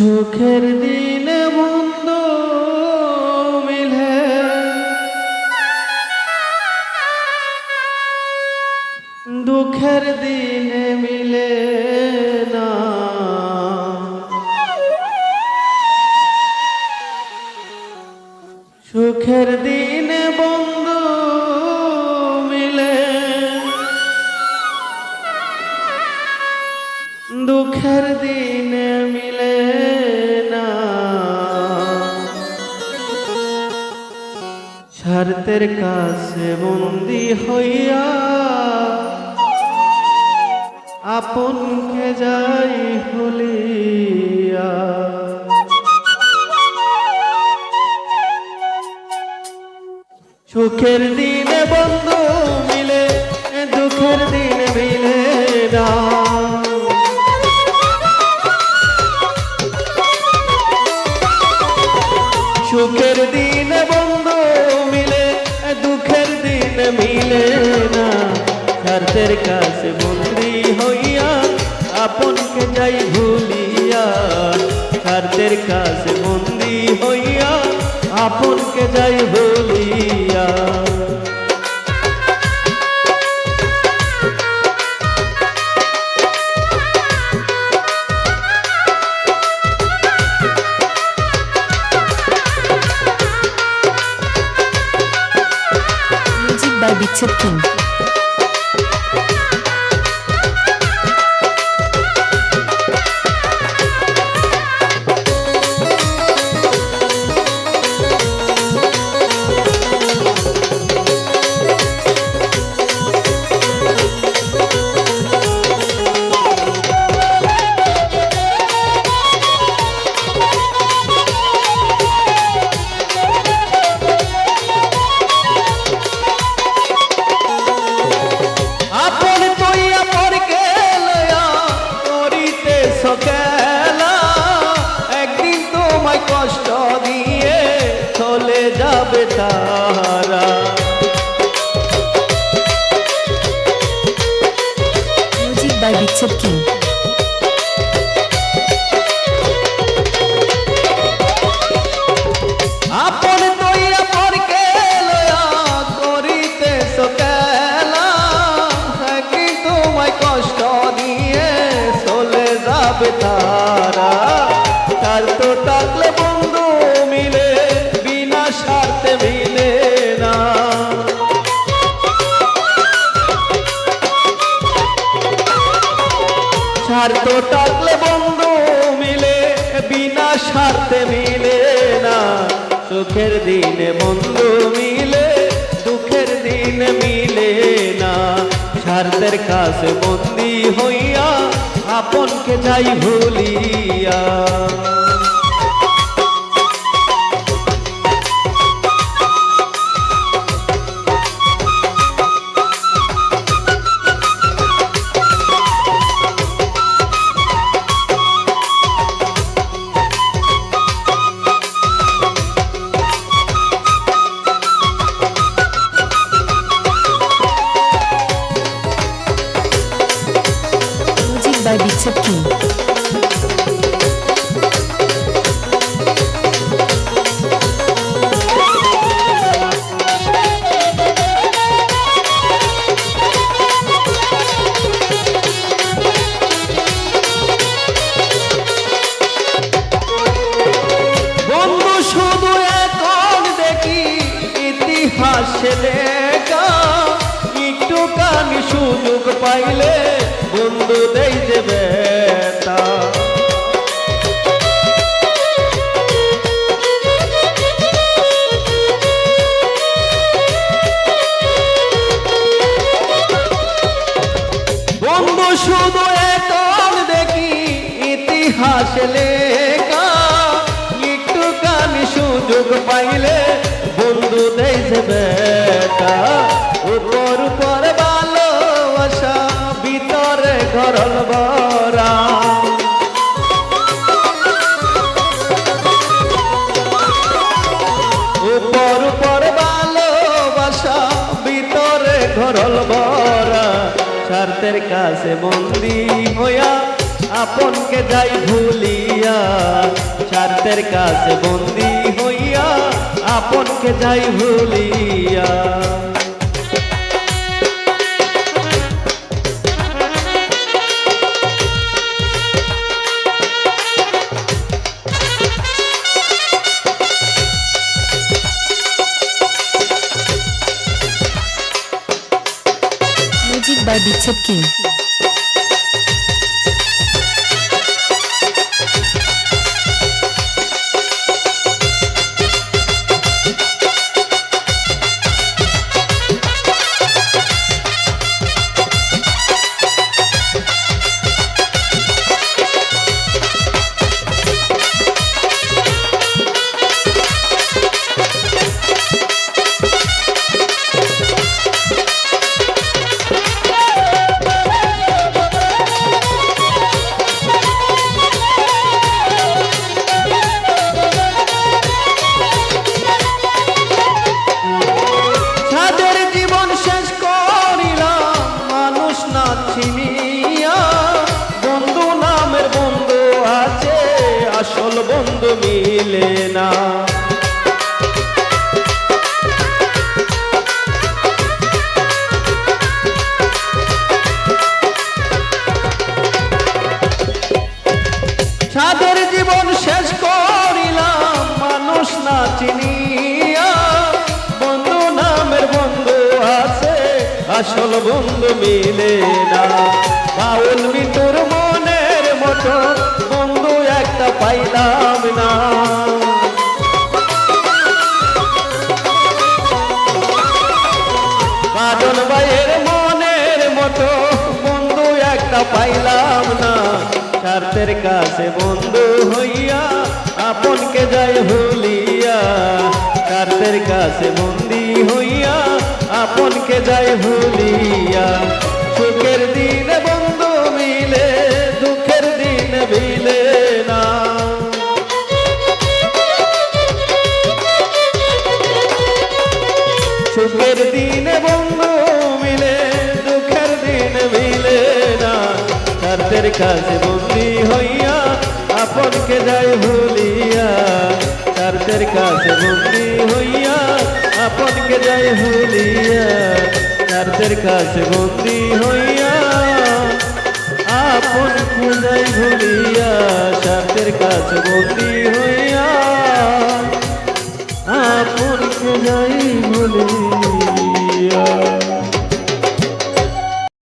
সুখের দিন বন্ধু মিলে। দুঃখের দিনে মিলে না। সুখের দিনে বন্ধু মিলে। দুঃখের দিনে স্বার্থের কাছে বন্দি হইয়া আপনকে যাই হলিয়া। সুখের দিনে বন্ধু মিলে দুঃখের দিনে না। স্বার্থের কাছে মন্ত্রী হইয়া আপনকে যাই ভুলিয়া। স্বার্থের কাছে বন্দি হইয়া আপনকে যাই ভুলিয়া। By Dixit King. যাবে তারা Music by Dixit স্বার্থে মিলে না, সুখের দিনে বন্ধু মিলে, দুঃখের দিনে মিলে না। স্বার্থের কাছে বন্দি হইয়া, আপনকে যাই ভুলিয়া। ইতিহাসে লেখা। একটু কানি সুযোগ পাইলে বন্ধু দেই দেবে তা বন্ধু, শুধু এখন দেখি ইতিহাস লেখা। একটু কানি সুযোগ পাইলে বন্ধু দেই যে উপর উপর ভালোবাসা গরল বরা। উপর উপর ভালোবাসা, ভিতরে ঘরল ভরা স্বার্থের কাছে বন্দি হইয়া আপনকে যাই ভুলিয়া, স্বার্থের কাছে বন্দি হইয়া আপনকে যাই ভুলিয়া। By Dixit King. চিনিয়া বন্ধু নামের বন্ধু আছে, আসল বন্ধু মিলে না। বাউল মিটুর মনের মতো বন্ধু একটা পাইলাম না। বাদন ভাইয়ের মনের মতো বন্ধু একটা পাইলাম না। স্বার্থের কাছে বন্ধু স্বার্থের কাছে বন্দি হইয়া আপনকে যাই ভুলিয়া। সুখের দিনে বন্ধু মিলে, দুঃখের দিন মিলে না। সুখের দিনে বন্ধু মিলে, দুঃখের দিন মিলে না। স্বার্থের কাছে বন্দি হইয়া আপনকে যাই ভুলিয়া। স্বার্থের কাছে বন্দি হইয়া আপনকে যাই ভুলিয়া স্বার্থের কাছে বন্দি হইয়া আপন যাই ভুলিয়া স্বার্থের কাছে বন্দি হইয়া